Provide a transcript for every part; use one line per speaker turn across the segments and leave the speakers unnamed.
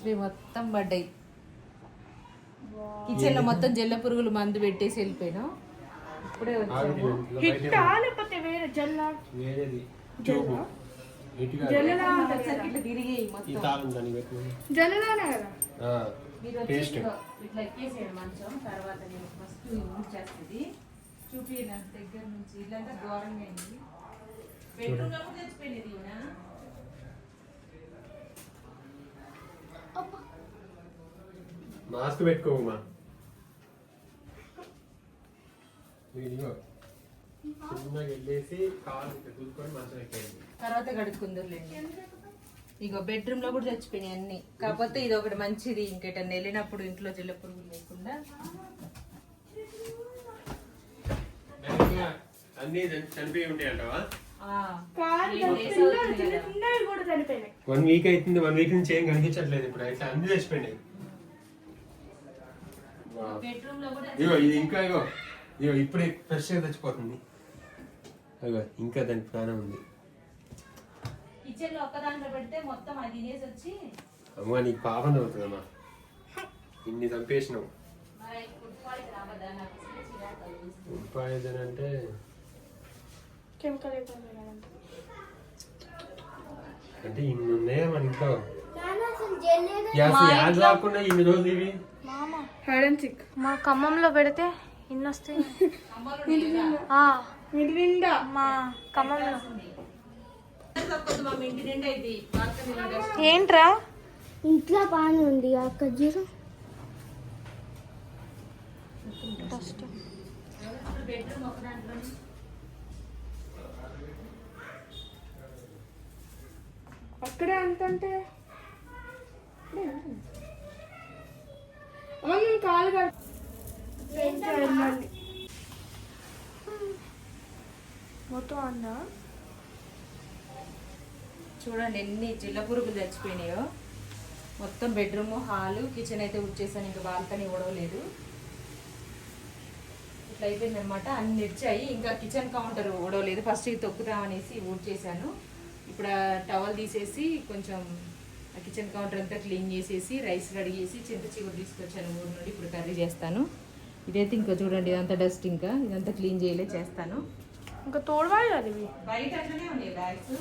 చచ్చిపోయి మొత్తం పడ్డాయి. కిచెన్లో మొత్తం జల్ల పురుగులు మందు పెట్టేసి వెళ్ళిపోయినాం. ఇప్పుడే వచ్చాము.
హిట్టా లేకపోతే వేరే జల్ల?
వేరేది. ట్యూబ్ ఇటుగా
జల్లలా
ఒకసారి ఇట్లా తిరిగి
ఈ
మొత్తం.
తాళం దాన్ని పెట్టు
జల్లలానే కదా?
ఆ,
మీరు వచ్చి
టేస్ట్
ఇట్లా ఇట్లా ఎక్కేసేయండి మంచం. తర్వాత నేను ఫస్ట్ యూజ్ చేస్తుంది. చూపి దగ్గర నుంచి. ఇల్లంతా ఘోరంగా అయింది. బెడ్రూమ్లో కూడా తెచ్చిపోయినది
మాస్క్ పెట్టుకోమా ఇదిగో. చిన్నగా వెళ్ళేసి కాలు ఇట్లా దులుకొని మంచం ఎక్కేయండి.
తర్వాత కడుక్కుందరులేండి ఇగో బెడ్రూమ్లో కూడా చచ్చిపోయినాయి అన్ని. కాకపోతే ఇది ఒకటి మంచిది ఇంకెటన్నా వెళ్ళినప్పుడు ఇంట్లో జిల్ల పురుగులు లేకుండా.
అన్నీ చని- చనిపోయి ఉంటాయి అంటావా వన్ వీక్ అవుతుంది వన్ వీక్ నుంచి ఏం కనిపించట్లేదు ఇప్పుడు. అయితే అన్ని చచ్చిపోయినాయి. ఇగో ఇది ఇంకా ఇగో ఇగో ఇప్పుడే ఫ్రెష్గా తెచ్చిపోతుంది. ఇగో ఇంకా దానికి ప్రాణం ఉంది.
కిచెన్లో ఒక్క దాంట్లో పెడితే మొత్తం అది తినేసి వచ్చి
అమ్మ నీకు పాపం అవుతుందమ్మా ఇన్ని చంపేసినావు.
మరి ఫుడ్ పాయిజన్
అంటే
కెమికల్.
అంటే. ఇన్ని ఉన్నాయా మన ఇంట్లో?
అసలు
యాడ్ రాకుండా ఇన్ని రోజులు ఇవి?
హైడ్ అండ్ సిక్
మా ఖమ్మంలో పెడితే ఇన్ని వస్తాయి
ఇంటి నిండా
మా ఖమ్మంలో. ఏంట్రా?
ఇంట్లో పాని ఉంది అక్క జీరో
డస్ట్
దాంట్లోనే
అక్కడే అంత అంటే ఇక్కడే ఉంటుంది. అమ్మ నేను కాలు మొత్తం అన్నా?
చూడండి ఎన్ని జిల్ల పురుగులు చచ్చిపోయినాయో మొత్తం బెడ్రూమ్ హాలు కిచెన్ అయితే వచ్చేసాను ఇంకా బాల్కనీ ఓడవలేదు ఇట్లా అయిపోయిందనమాట అన్ని ఇచ్చాయి ఇంకా కిచెన్ కౌంటర్ ఓడవలేదు ఫస్ట్ ఇది తొక్కుదామనేసి ఊడ్ చేశాను ఇప్పుడు టవల్ తీసేసి కొంచెం కిచెన్ కౌంటర్ అంతా క్లీన్ చేసేసి రైస్ కడిగేసి చింత చిగురు తీసుకొచ్చాను ఊరు నుండి. ఇప్పుడు కర్రీ చేస్తాను. ఇదైతే ఇంకా చూడండి ఇదంతా డస్ట్ ఇంకా. ఇదంతా క్లీన్ చేయలే చేస్తాను.
ఇంకా తోడవాలి
బయట అట్లనే ఉన్నాయి బ్యాగ్స్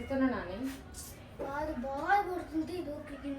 ఎక్కుతున్నా నాని? బాగా బాగా కొడుతుంది ఇది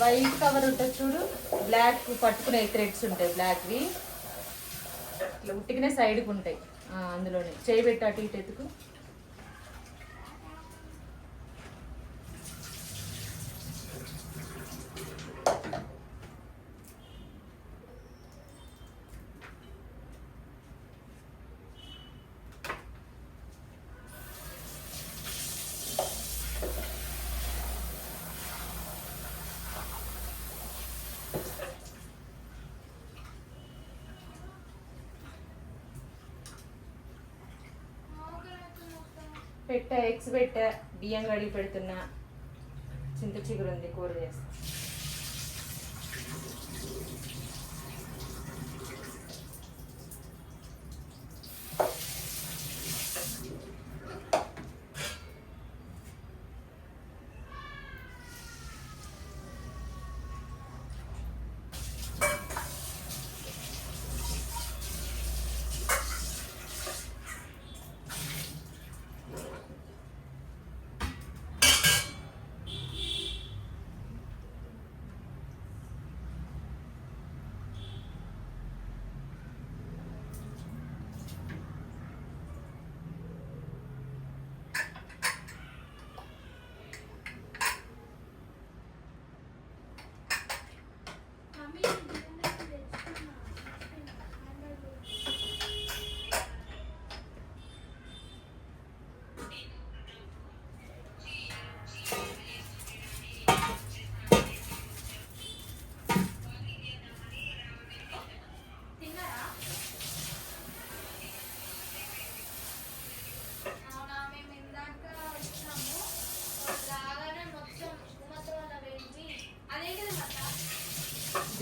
వైట్ కవర్ ఉంటుంది చూడు బ్లాక్ పట్టుకునే థ్రెడ్స్ ఉంటాయి బ్లాక్వి. ఇట్లా ఉట్టికనే సైడ్కి ఉంటాయి. అందులోనే. చేయి పెట్టి అటు ఇటు ఎత్తుకు. పెట్ట ఎగ్స్ పెట్ట బియ్యం కడిగి పెడుతున్నా. చింత చిగురు ఉంది కూర చేస్తా.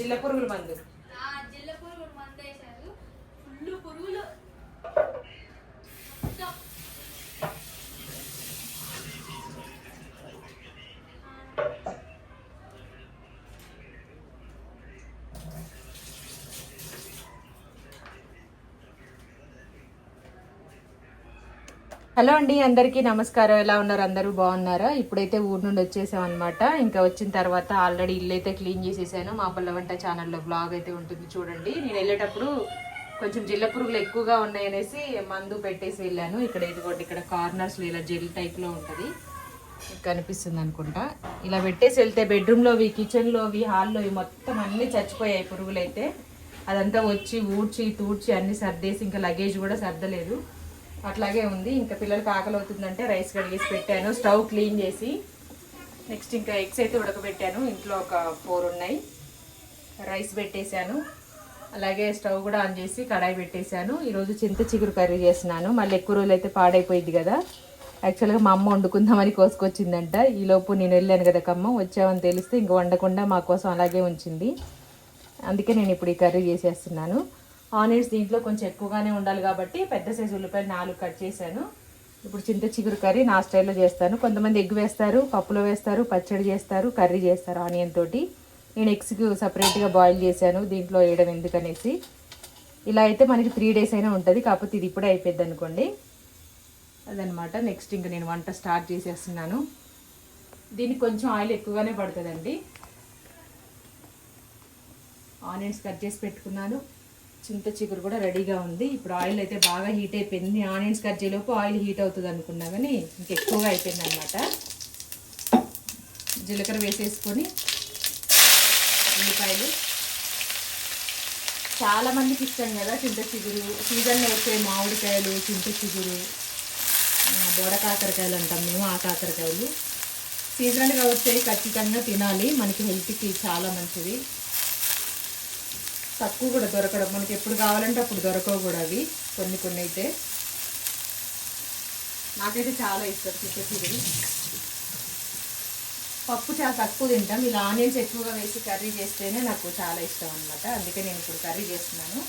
మత
జిల్ల పురుగుల మందు
ఆ జిల్ల పురుగులు మందు వేశారు ఫుల్ పురుగులు మొత్తం
హలో అండి అందరికీ నమస్కారం. ఎలా ఉన్నారు? అందరూ బాగున్నారా? ఇప్పుడైతే ఊరు నుండి వచ్చేసాం అనమాట ఇంకా వచ్చిన తర్వాత ఆల్రెడీ ఇల్లు అయితే క్లీన్ చేసేసాను. మా పల్ల వంట ఛానల్లో బ్లాగ్ అయితే ఉంటుంది చూడండి. నేను వెళ్ళేటప్పుడు కొంచెం జిల్ల పురుగులు ఎక్కువగా ఉన్నాయనేసి మందు పెట్టేసి వెళ్ళాను. ఇక్కడ ఇదిగోటి ఇక్కడ కార్నర్స్లో ఇలా జెల్ టైప్లో ఉంటుంది. కనిపిస్తుంది అనుకుంటా. ఇలా పెట్టేసి వెళ్తే బెడ్రూమ్లోవి కిచెన్లోవి హాల్లోవి మొత్తం అన్నీ చచ్చిపోయాయి పురుగులు అయితే అదంతా వచ్చి ఊడ్చి తూడ్చి అన్ని సర్దేసి ఇంకా లగేజ్ కూడా సర్దలేదు. అట్లాగే ఉంది. ఇంకా పిల్లలకి ఆకలి అవుతుందంటే రైస్ కడిగేసి పెట్టాను. స్టవ్ క్లీన్ చేసి నెక్స్ట్ ఇంకా ఎగ్స్ అయితే ఉడకబెట్టాను. ఇంట్లో ఒక ఫోర్ ఉన్నాయి. రైస్ పెట్టేశాను. అలాగే స్టవ్ కూడా ఆన్ చేసి కడాయి పెట్టేశాను. ఈరోజు చింత చిగురు కర్రీ చేస్తున్నాను. మళ్ళీ ఎక్కువ రోజులు అయితే పాడైపోయింది కదా. యాక్చువల్గా మా అమ్మ వండుకుందామని కోసుకొచ్చిందంట. ఈలోపు నేను వెళ్ళాను కదా కమ్మ. వచ్చామని తెలిస్తే ఇంక వండకుండా మా కోసం అలాగే ఉంచింది. అందుకే నేను ఇప్పుడు ఈ కర్రీ చేసేస్తున్నాను. ఆనియన్స్ దీంట్లో కొంచెం ఎక్కువగానే ఉండాలి కాబట్టి పెద్ద సైజు ఉల్లిపాయలు నాలుగు కట్ చేశాను. ఇప్పుడు చింత చిగురు కర్రీ నా స్టైల్లో చేస్తాను. కొంతమంది ఎగ్ వేస్తారు పప్పులో వేస్తారు పచ్చడి చేస్తారు కర్రీ చేస్తారు ఆనియన్ తోటి. నేను ఎగ్స్కి సపరేట్గా బాయిల్ చేశాను దీంట్లో వేయడం ఎందుకనేసి. ఇలా అయితే మనకి త్రీ డేస్ అయినా ఉంటుంది కాకపోతే ఇది ఇప్పుడే అయిపోద్ది అనుకోండి. అదనమాట. నెక్స్ట్ ఇంకా నేను వంట స్టార్ట్ చేసేస్తున్నాను. దీనికి కొంచెం ఆయిల్ ఎక్కువగానే పడుతుందండి. ఆనియన్స్ కట్ చేసి పెట్టుకున్నాను. చింత చిగురు కూడా రెడీగా ఉంది. ఇప్పుడు ఆయిల్ అయితే బాగా హీట్ అయిపోయింది. ఆనియన్స్ కట్ చేయలోపు ఆయిల్ హీట్ అవుతుంది అనుకున్నా కానీ ఇంకెక్కువగా అయిపోయింది అనమాట జీలకర్ర వేసేసుకొని ఉల్లిపాయలు. చాలామందికి ఇష్టం కదా చింత చిగురు. సీజన్లో వచ్చే మామిడికాయలు చింత చిగురు బోడ కాకరకాయలు అంటాం మేము ఆ కాకరకాయలు. సీజనల్గా వచ్చేవి ఖచ్చితంగా తినాలి. మనకి హెల్త్కి చాలా మంచిది. తక్కువ కూడా దొరకడం. మనకి ఎప్పుడు కావాలంటే అప్పుడు దొరకవు కూడా అవి. కొన్ని కొన్ని అయితే. నాకైతే చాలా ఇష్టం చికెన్ చిగురు పప్పు చాలా తక్కువ తింటాం. ఇలా ఆనియన్స్ ఎక్కువగా వేసి కర్రీ చేస్తేనే నాకు చాలా ఇష్టం అనమాట అందుకే నేను ఇప్పుడు కర్రీ చేస్తున్నాను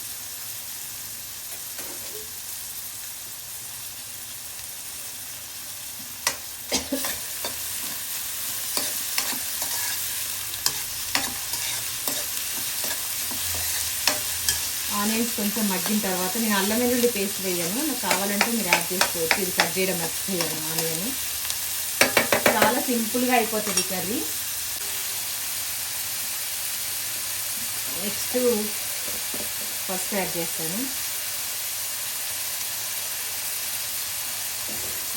ఆనియన్స్ కొంచెం మగ్గిన తర్వాత నేను అల్లం వెల్లుల్లి పేస్ట్ వేయను. నాకు కావాలంటే మీరు యాడ్ చేసుకోవచ్చు. ఇది కట్ చేయడం మర్చిపోయాను. ఆనియన్. చాలా సింపుల్గా అయిపోతుంది కర్రీ. నెక్స్ట్ ఫస్ట్ యాడ్ చేస్తాను.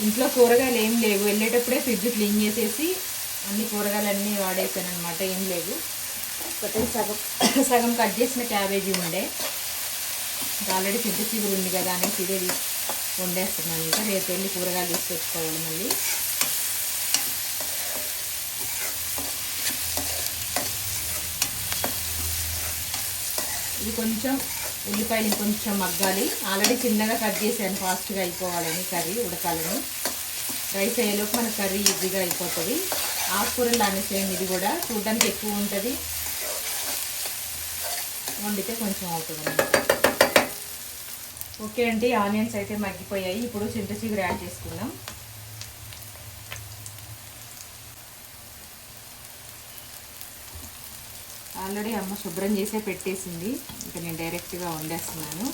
ఇంట్లో కూరగాయలు ఏం లేవు. వెళ్ళేటప్పుడే ఫ్రిడ్జ్ క్లీన్ చేసేసి అన్ని కూరగాయలు అన్నీ వాడేసాను అనమాట ఏం లేవు. ఒకటే సగం సగం కట్ చేసిన క్యాబేజీ ఉండే. ఆల్రెడీ చింత చిగురు ఉంది కదా అనేసి ఇదే వండేస్తున్నాను ఇంకా. రేపు వెళ్ళి కూరగాయలు తీసుకొచ్చుకోవాలి మళ్ళీ. ఇది కొంచెం ఉల్లిపాయలు కొంచెం మగ్గాలి. ఆల్రెడీ చిన్నగా కట్ చేశాను ఫాస్ట్గా అయిపోవాలని కర్రీ ఉడకాలని. రైస్ అయ్యేలోపు మన కర్రీ ఈజీగా అయిపోతుంది. ఆకుకూరలు దాన్ని సేమ్ ఇది కూడా చూడడానికి ఎక్కువ ఉంటుంది. వండితే కొంచెం అవుతుంది. అన్నమాట ఓకే అండి ఆనియన్స్ అయితే మగ్గిపోయాయి. ఇప్పుడు చింత చిగురు యాడ్ చేసుకుందాం. ఆల్రెడీ అమ్మ శుభ్రం చేసే పెట్టేసింది. ఇంకా నేను డైరెక్ట్గా వండేస్తున్నాను.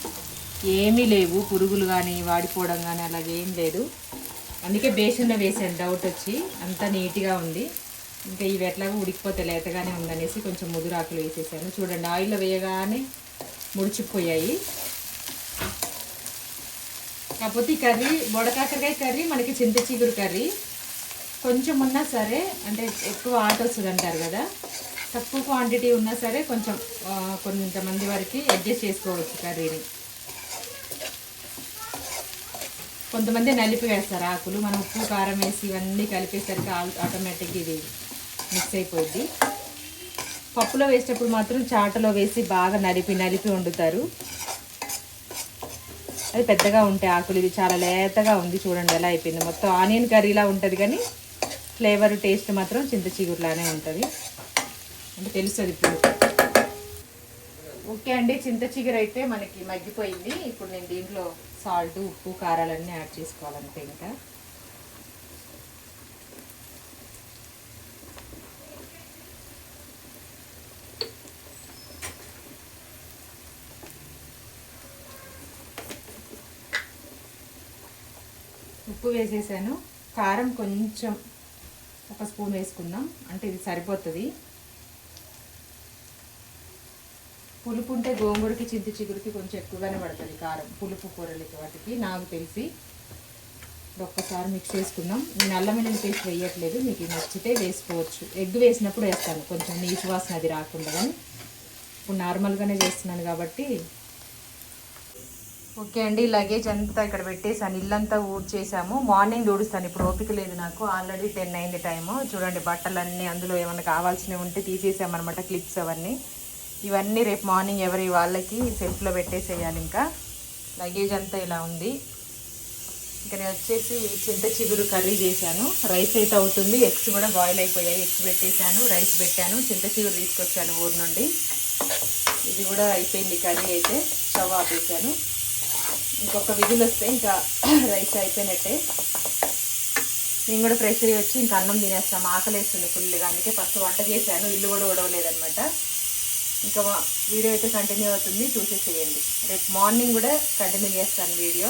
ఏమీ లేవు పురుగులు కానీ వాడిపోవడం కానీ అలాగే ఏం లేదు. అందుకే బేషన్లో వేసాను డౌట్ వచ్చి. అంతా నీట్గా ఉంది. ఇంకా ఇవి ఎట్లాగో ఉడికిపోతే లేతగానే ఉందనేసి కొంచెం ముదురాకులు వేసేసాను. చూడండి ఆయిల్లో వేయగానే ముడిచిపోయాయి. కాకపోతే ఈ కర్రీ బొడకాకరకాయ కర్రీ మనకి చింత చిగురు కర్రీ. కొంచెం ఉన్నా సరే అంటే ఎక్కువ ఆట వస్తుంది అంటారు కదా. తక్కువ క్వాంటిటీ ఉన్నా సరే కొంచెం కొంతమంది వరకు అడ్జస్ట్ చేసుకోవచ్చు కర్రీని. కొంతమంది నలిపి వేస్తారు ఆకులు. మనం ఉప్పు కారం వేసి ఇవన్నీ కలిపేసరికి ఆటోమేటిక్ ఇది మిక్స్ అయిపోద్ది పప్పులో వేసేటప్పుడు మాత్రం చాటలో వేసి బాగా నలిపి నలిపి వండుతారు. అది పెద్దగా ఉంటాయి ఆకులు ఇది చాలా లేతగా ఉంది చూడండి ఎలా అయిపోయింది. మొత్తం ఆనియన్ కర్రీలా ఉంటుంది కానీ ఫ్లేవర్ టేస్ట్ మాత్రం చింత చిగురులానే ఉంటుంది. అంటే తెలుస్తుంది ఇప్పుడు. ఓకే అండి చింత చిగురు అయితే మనకి మగ్గిపోయింది. ఇప్పుడు నేను దీంట్లో సాల్ట్ ఉప్పు కారాలన్నీ యాడ్ చేసుకోవాలంటే ఇంకా. ఉప్పు వేసేసాను. కారం కొంచెం ఒక స్పూన్ వేసుకుందాం. అంటే ఇది సరిపోతుంది. పులుపు ఉంటే గోంగూరకి చింత చిగురికి కొంచెం ఎక్కువగానే పడుతుంది కారం. పులుపు కూరలకి వాటికి నాకు తెలిసి ఒక్కసారి మిక్స్ చేసుకుందాం. నేను అల్లం పేస్ట్ వేయట్లేదు. మీకు నచ్చితే వేసుకోవచ్చు. ఎగ్ వేసినప్పుడు వేస్తాను. కొంచెం నీచు వాసన అది రాకుండా. కానీ ఇప్పుడు నార్మల్గానే చేస్తున్నాను కాబట్టి ఓకే అండి లగేజ్ అంతా ఇక్కడ పెట్టేసాను ఇల్లంతా ఊడ్చేసాము మార్నింగ్ ఊడుస్తాను ఇప్పుడు ఓపిక లేదు నాకు. ఆల్రెడీ టెన్ అయింది టైము చూడండి బట్టలన్నీ అందులో ఏమైనా కావాల్సినవి ఉంటే తీసేసామన్నమాట క్లిప్స్ అవన్నీ. ఇవన్నీ రేపు మార్నింగ్ ఎవరి వాళ్ళకి సెల్ఫ్లో పెట్టేసేయాలి ఇంకా. లగేజ్ అంతా ఇలా ఉంది. ఇంకా నేను వచ్చేసి చింత చిగురు కర్రీ చేశాను. రైస్ అయితే అవుతుంది. ఎగ్స్ కూడా బాయిల్ అయిపోయాయి. ఎగ్స్ పెట్టేశాను. రైస్ పెట్టాను. చింత చిగురు తీసుకొచ్చాను ఊరు నుండి. ఇది కూడా అయిపోయింది కర్రీ అయితే. స్టవ్ ఆపేసాను ఇంకొక విధులు వస్తే ఇంకా రైస్ అయిపోయినట్టే. నేను కూడా ఫ్రెష్ అయ్యి వచ్చి ఇంకా అన్నం తినేస్తాం. ఆకలేస్తుంది ఫుల్గా. అందుకే ఫస్ట్ వంట చేశాను. ఇల్లు కూడా ఉడవలేదనమాట ఇంకా మా- వీడియో అయితే కంటిన్యూ అవుతుంది. చూసేసేయండి రేపు మార్నింగ్ కూడా కంటిన్యూ చేస్తాను వీడియో.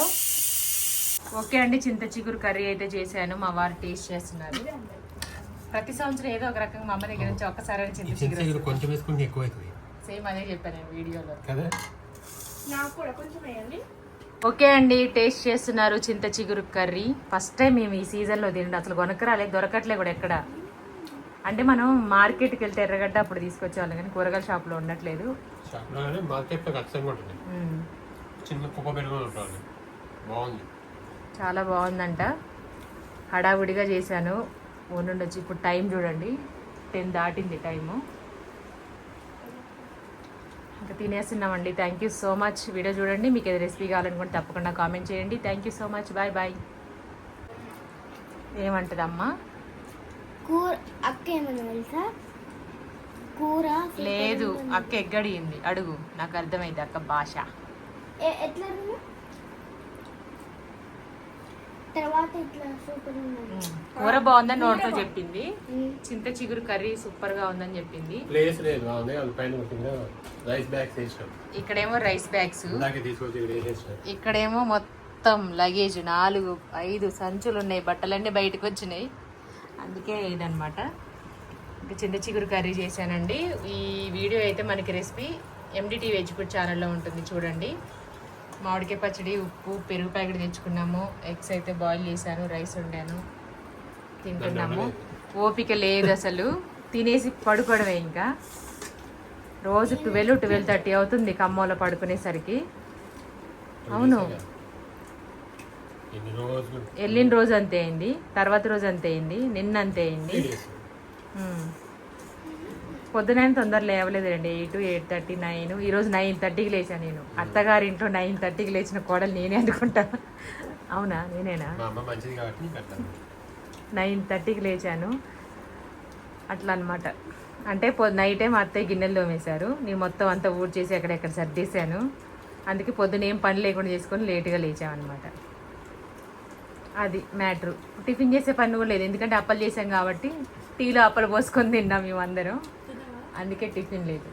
ఓకే అండి. చింత చిగురు కర్రీ అయితే చేశాను. మా వారు టేస్ట్ చేస్తున్నారు. ప్రతి సంవత్సరం ఏదో ఒక రకంగా మా అమ్మ దగ్గర నుంచి ఒక్కసారి చింత చిగురు
చిగురు కొంచెం వేసుకుంటే ఎక్కువ అవుతుంది
సేమ్ అదే చెప్పాను నేను వీడియోలో.
కదా?
నాకు కూడా కొంచెం వేయండి.
ఓకే అండి టేస్ట్ చేస్తున్నారు చింత చిగురు కర్రీ. ఫస్ట్ టైం మేము ఈ సీజన్లో తినండి. అసలు కొనకరాలే దొరకట్లే కూడా ఎక్కడ. అంటే మనం మార్కెట్కి వెళ్తే ఎర్రగడ్డ అప్పుడు తీసుకొచ్చేవాళ్ళం కానీ కూరగాయల షాప్లో ఉండట్లేదు. చాలా బాగుందంట. హడావుడిగా చేశాను. వచ్చి ఇప్పుడు టైం చూడండి. టెన్ దాటింది టైము. ఇంకా తినేస్తున్నామండి. Thank you so much video చూడండి. మీకు ఏది రెసిపీ కావాలనుకుంటే తప్పకుండా కామెంట్ చేయండి. Thank you so much bye bye ఏమంటదమ్మా?
కూర అక్క ఏమన్నా తెలుసా? కూర
లేదు. అక్క ఎగ్గడిగింది. అడుగు. నాకు అర్థమైంది అక్క భాష.
ఎట్లా? తర్వాత ఇట్లా సూపర్.
కూర బాగుందని నోటితో చెప్పింది. చింత చిగురు కర్రీ సూపర్గా ఉందని చెప్పింది.
ప్లేస్ లేదు బాగుంది. అది పైన కింద. రైస్ బ్యాగ్స్ వేసినాం.
ఇక్కడేమో రైస్ బ్యాగ్స్.
ఇందాకే తీసుకొచ్చి వేసేసినాం.
ఇక్కడేమో మొత్తం లగేజ్ నాలుగు ఐదు సంచులు ఉన్నాయి. బట్టలన్నీ బయటకు వచ్చినాయి. అందుకే ఇదనమాట ఇంకా చింత చిగురు కర్రీ చేశానండి. ఈ వీడియో అయితే మనకి రెసిపీ ఎండిటీ వెజ్ ఫుడ్ ఛానల్లో ఉంటుంది. చూడండి. మామిడికాయ పచ్చడి ఉప్పు పెరుగు ప్యాకెట్ తెచ్చుకున్నాము. ఎగ్స్ అయితే బాయిల్ చేశాను రైస్ వండాను. తింటున్నాము. ఓపిక లేదు అసలు. తినేసి పడుకోవడమే ఇంకా. రోజు ట్వెల్వ్ ట్వెల్వ్ థర్టీ అవుతుంది ఖమ్మంలో పడుకునేసరికి. అవును. వెళ్ళిన రోజు అంతే అయింది. తర్వాత రోజు అంతే అయింది. నిన్న అంతే అయింది. పొద్దునైనా తొందర లేవలేదండి ఎయిట్ ఎయిట్ థర్టీ నైన్ ఈరోజు నైన్ థర్టీకి లేచాను నేను. అత్తగారింట్లో నైన్ థర్టీకి లేచిన కోడలు నేనే అనుకుంటా. అవునా? నేనేనా? నైన్ థర్టీకి లేచాను అట్లా. అనమాట అంటే పొ నైటే మా అత్తయ్య గిన్నెలు తోమేశారు. నేను మొత్తం అంతా ఊడ్ చేసి ఎక్కడెక్కడ సర్దేశాను. అందుకే పొద్దున ఏం పని లేకుండా చేసుకొని లేట్గా లేచామన్నమాట అది మ్యాటర్. టిఫిన్ చేసే పని కూడా లేదు. ఎందుకంటే అప్పలు చేసాం కాబట్టి టీలో అప్పలు పోసుకొని తిన్నాం మేము అందరం అందుకే టిఫిన్ లేదు.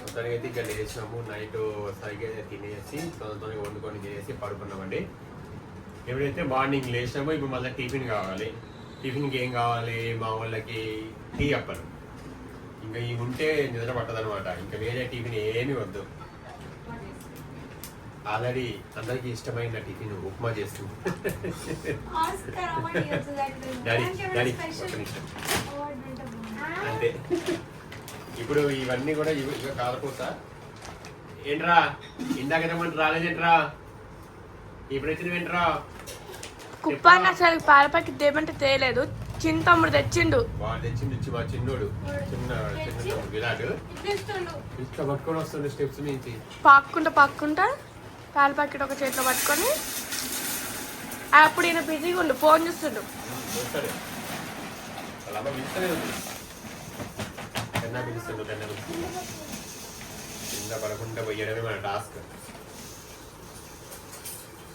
మొత్తానికి అయితే ఇక్కడ లేచినాము నైట్ సరిగ్గా తినేసి తొందర వండుకొని తినేసి పడుకున్నామండి. ఎప్పుడైతే మార్నింగ్ లేచినామో. ఇప్పుడు మళ్ళీ టిఫిన్ కావాలి. టిఫిన్కి ఏం కావాలి? మా వాళ్ళకి టీ అప్పలు ఇంకా ఇవి ఉంటే నిద్ర పట్టదనమాట ఇంకా వేరే టిఫిన్ ఏమీ వద్దు. ఆల్రెడీ అందరికీ ఇష్టమైన టిఫిన్ ఉప్మా చేస్తుంది. డాడీ. డాడీ ఒక్క నిమిషం. అంతే. ఇప్పుడు ఇవన్నీ కూడా ఇవి కాలపూస ఏంట్రా? ఇందాక ఏమంటే రాలేదేంట్రా ఇప్పుడు వచ్చిన ఏంట్రా?
కుప్పాన్ని అసలు పాల ప్యాకెట్ తేమంటే తేలేదు. చింతమ్ముడు తెచ్చిండు.
వాడు తెచ్చింది ఇచ్చి మా చిన్నోడు. చిన్న విరాట్. పట్టుకొని వస్తుండే స్టెప్స్ నుంచి
పాక్కుంటా పాక్కుంటా. పాల ప్యాకెట్ ఒక చేతిలో పట్టుకొని అప్పుడు ఈయన బిజీగా ఉండు ఫోన్ చూస్తుండు.
కింద పడకుండా పోయడమే మన టాస్క్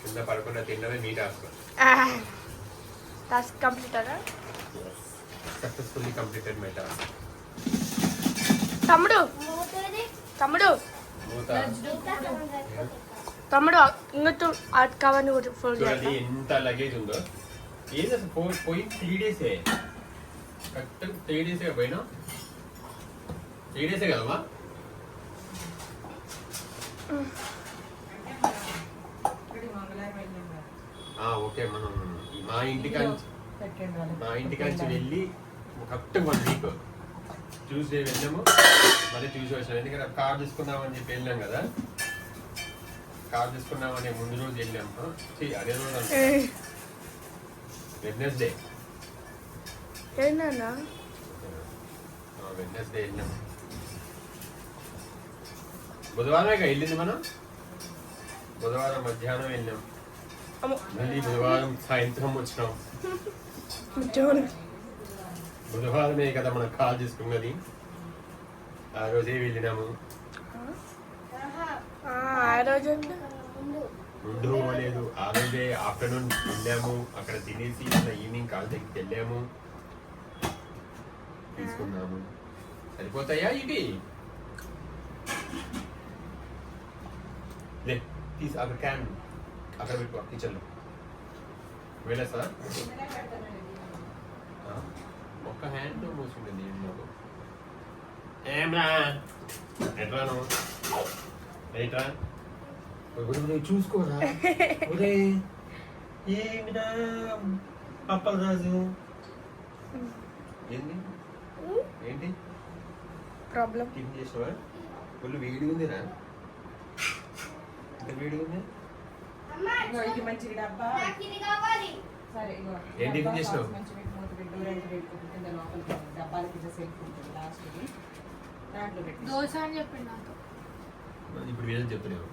కింద పడకుండా తినడమే మీ టాస్క్
టాస్క్ కంప్లీట్ అదా?
సక్సెస్ఫుల్లీ కంప్లీటెడ్ మై టాస్క్
తమ్ముడు. తమ్ముడు
మూత
తమ్ముడు ఇంకొచ్చు ఆ కవర్ని కూడా ఫోల్డ్
చూడండి
చేస్తా.
ఎంత లగేజ్ ఉందో. ఏది అసలు పోయి పోయి త్రీ డేసే కరెక్ట్ త్రీ డేసే పోయినా? త్రీ డేసే కదమ్మా. ఆ, ఓకే మనం ఈ మా ఇంటికాంచి. మా ఇంటికాంచి వెళ్ళి కరెక్ట్ వన్ వీక్ ట్యూస్డే వెళ్ళాము. మళ్ళీ ట్యూస్డే వచ్చాము ఎందుకంటే కార్ తీసుకుందామని చెప్పి వెళ్ళాం కదా. కార్ తీసుకుందామని ముందు రోజు వెళ్ళాము అదే రోజు వెడ్నెస్డే
ఏంటన్నా
వెడ్నెస్డే వెళ్ళాం. బుధవారమే వెళ్ళింది మనం? బుధవారం మధ్యాహ్నం వెళ్ళాం. మళ్ళీ బుధవారం సాయంత్రం వచ్చినాం. బుధవారమే కదా మనం కాల్ చేసుకున్నది ఆ రోజే వెళ్ళినాము.
ఆ, ఆ రోజు
ఆ రోజే ఆఫ్టర్నూన్ వెళ్ళాము అక్కడ తినేసి ఈవినింగ్ కాల్ దగ్గరికి వెళ్ళాము. తీసుకున్నాము. సరిపోతాయా ఇవి? లే తీసి అక్కడ క్యాన్ అక్కడ పెట్టుకో కిచెన్లో. సార్? ఒక్క హ్యాండ్ మూసుకుంటుంది నాకు ఏమ్రా ఎట్లాను ఎట్లా ఒరే చూసుకోరా ఒరే ఏమిరా అప్పల రాజు ఏంది ఏంటి
ప్రాబ్లం
టిఫిన్ చేసావా ఫుల్ వేడిగా ఉందిరా ఎంత వేడిగా ఉంది ఏం టిఫిన్ చేసినావు?
దోశ అని చెప్పిండు
ఇప్పుడు వేరే చెప్తున్నావు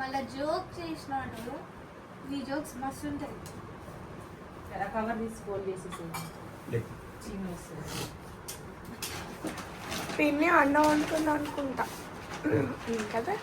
మళ్ళా జోక్ చేసినాడు నీ జోక్స్ మస్తు ఉంటాయి.
కవర్ తీసి ఫోల్డ్ చేసేసి
పిన్ని అన్నం వండుకుందా అనుకుంటా. కదా?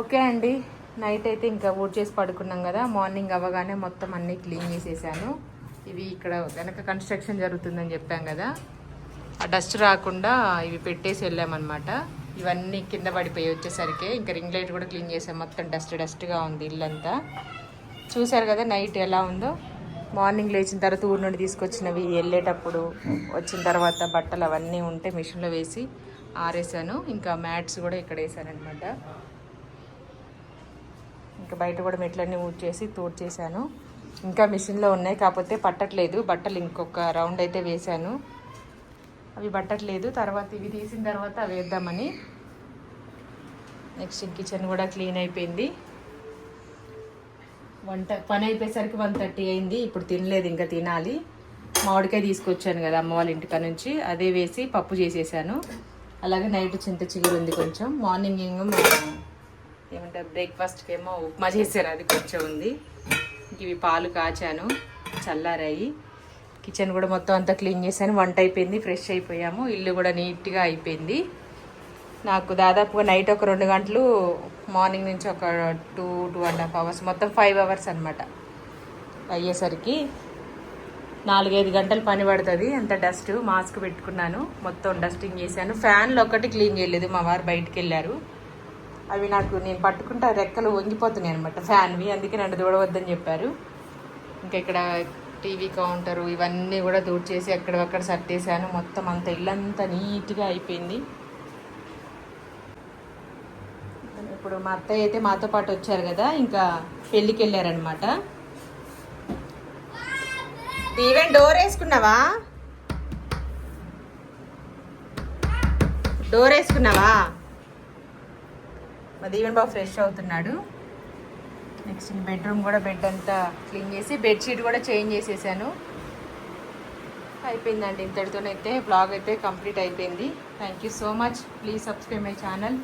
ఓకే అండి. నైట్ అయితే ఇంకా ఊడ్ చేసి పడుకున్నాం కదా. మార్నింగ్ అవ్వగానే మొత్తం అన్నీ క్లీన్ చేసేసాను. ఇవి ఇక్కడ వెనక కన్స్ట్రక్షన్ జరుగుతుందని చెప్పాం కదా. ఆ డస్ట్ రాకుండా ఇవి పెట్టేసి వెళ్ళామన్నమాట. ఇవన్నీ కింద పడిపోయి వచ్చేసరికి ఇంకా రింగ్ లైట్ కూడా క్లీన్ చేసాం. మొత్తం డస్ట్ డస్ట్గా ఉంది ఇల్లంతా. చూశారు కదా నైట్ ఎలా ఉందో? మార్నింగ్ లేచిన తర్వాత ఊరు నుండి తీసుకొచ్చినవి వెళ్ళేటప్పుడు వచ్చిన తర్వాత బట్టలు అవన్నీ ఉంటే మిషన్లో వేసి ఆరేసాను. ఇంకా మ్యాట్స్ కూడా ఇక్కడ వేసాను అనమాట ఇంకా బయట కూడా మెట్లన్నీ ఊడ్చేసి తోడ్చేసాను ఇంకా మిషన్లో ఉన్నాయి కాకపోతే పట్టట్లేదు. బట్టలు ఇంకొక రౌండ్ అయితే వేశాను. అవి పట్టట్లేదు. తర్వాత ఇవి తీసిన తర్వాత అవి వేద్దామని నెక్స్ట్ కిచెన్ కూడా క్లీన్ అయిపోయింది. వంట పని అయిపోయేసరికి వన్ థర్టీ అయింది. ఇప్పుడు తినలేదు ఇంకా తినాలి. మామిడికాయ తీసుకొచ్చాను కదా అమ్మ వాళ్ళ ఇంటికా నుంచి. అదే వేసి పప్పు చేసేసాను. అలాగే నైట్ చింత చిగురు ఉంది కొంచెం. మార్నింగ్ ఏమో ఏమంటారు బ్రేక్ఫాస్ట్కి ఏమో ఉప్మా చేశారు అది కొంచెం ఉంది. ఇవి పాలు కాచాను చల్లారాయి. కిచెన్ కూడా మొత్తం అంతా క్లీన్ చేశాను వంట అయిపోయింది ఫ్రెష్ అయిపోయాము ఇల్లు కూడా నీట్గా అయిపోయింది. నాకు దాదాపుగా నైట్ ఒక రెండు గంటలు మార్నింగ్ నుంచి ఒక two two and half hours మొత్తం ఫైవ్ అవర్స్ అనమాట అయ్యేసరికి. నాలుగైదు గంటలు పని పడుతుంది అంత డస్ట్ మాస్క్ పెట్టుకున్నాను మొత్తం డస్టింగ్ చేశాను. ఫ్యాన్లు ఒక్కటి క్లీన్ చేయలేదు మా వారు బయటికి వెళ్ళారు. అవి నాకు నేను పట్టుకుంటా రెక్కలు వంగిపోతున్నాయి అనమాట ఫ్యాన్వి అందుకే నన్ను దూడవద్దని చెప్పారు. ఇంకా ఇక్కడ టీవీ కౌంటరు ఇవన్నీ కూడా దూడ్చేసి ఎక్కడక్కడ సర్దేశాను. మొత్తం అంత ఇల్లంతా నీట్గా అయిపోయింది. ఇప్పుడు మా అత్తయ్య అయితే మాతో పాటు వచ్చారు కదా ఇంకా పెళ్ళికి వెళ్ళారనమాట ఈవెన్ డోర్ వేసుకున్నావా? డోర్ వేసుకున్నావా? మా దీవెన్ బాబు ఫ్రెష్ అవుతున్నాడు. నెక్స్ట్ బెడ్రూమ్ కూడా బెడ్ అంతా క్లీన్ చేసి బెడ్షీట్ కూడా చేంజ్ చేసేసాను. అయిపోయిందండి ఇంతటితోనైతే బ్లాగ్ అయితే కంప్లీట్ అయిపోయింది. Thank you so much please subscribe my channel